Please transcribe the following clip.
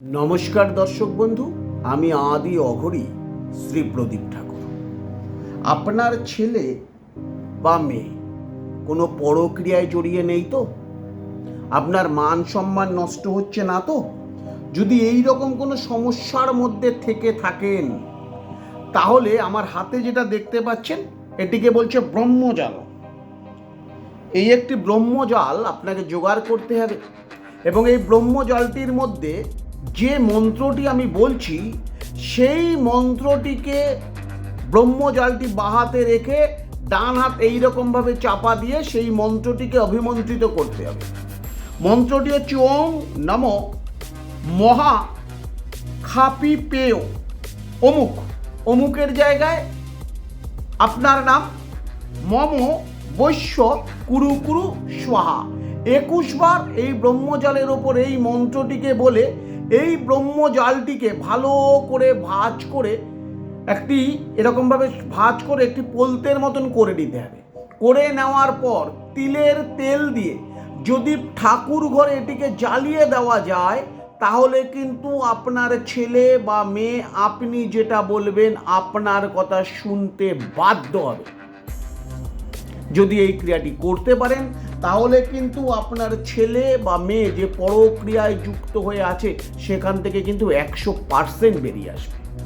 নমস্কার দর্শক বন্ধু, আমি আদি অঘরি, শ্রী প্রদীপ ঠাকুর। আপনার ছেলে বা মেয়ে কোনো পরক্রিয়ায় জড়িয়ে নেই তো? আপনার মান সম্মান নষ্ট হচ্ছে না তো? যদি এই রকম কোনো সমস্যার মধ্যে থেকে থাকেন, তাহলে আমার হাতে যেটা দেখতে পাচ্ছেন, এটিকে বলছে ব্রহ্মজাল। এই একটি ব্রহ্মজাল আপনাকে জোগাড় করতে হবে এবং এই ব্রহ্মজালটির মধ্যে যে মন্ত্রটি আমি বলছি, সেই মন্ত্রটিকে ব্রহ্মজালটি বাহাতে রেখে ডান হাত এইরকমভাবে চাপা দিয়ে সেই মন্ত্রটিকে অভিমন্ত্রিত করতে হবে। মন্ত্রটি হচ্ছে ওম নম মহা খাপি পেয় অমুক, অমুকের জায়গায় আপনার নাম মম বৈশ্য কুরু কুরু স্বাহা। একুশ বার এই ব্রহ্মজালের ওপর এই মন্ত্রটিকে বলে এই ব্রহ্মজালটিকে ভালো করে ভাজ করে একটি এরকমভাবে ভাজ করে একটি পোলতের মতন করে নিতে হবে। করে নেওয়ার পর তিলের তেল দিয়ে যদি ঠাকুর ঘরে এটিকে জ্বালিয়ে দেওয়া যায়, তাহলে কিন্তু আপনার ছেলে বা মেয়ে, আপনি যেটা বলবেন, আপনার কথা শুনতে বাধ্য হবে। যদি এই ক্রিয়াটি করতে পারেন, তাহলে কিন্তু আপনার ছেলে বা মেয়ে যে পরক্রিয়ায় যুক্ত হয়ে আছে, সেখান থেকে কিন্তু একশো পার্সেন্ট বেরিয়ে আসবে।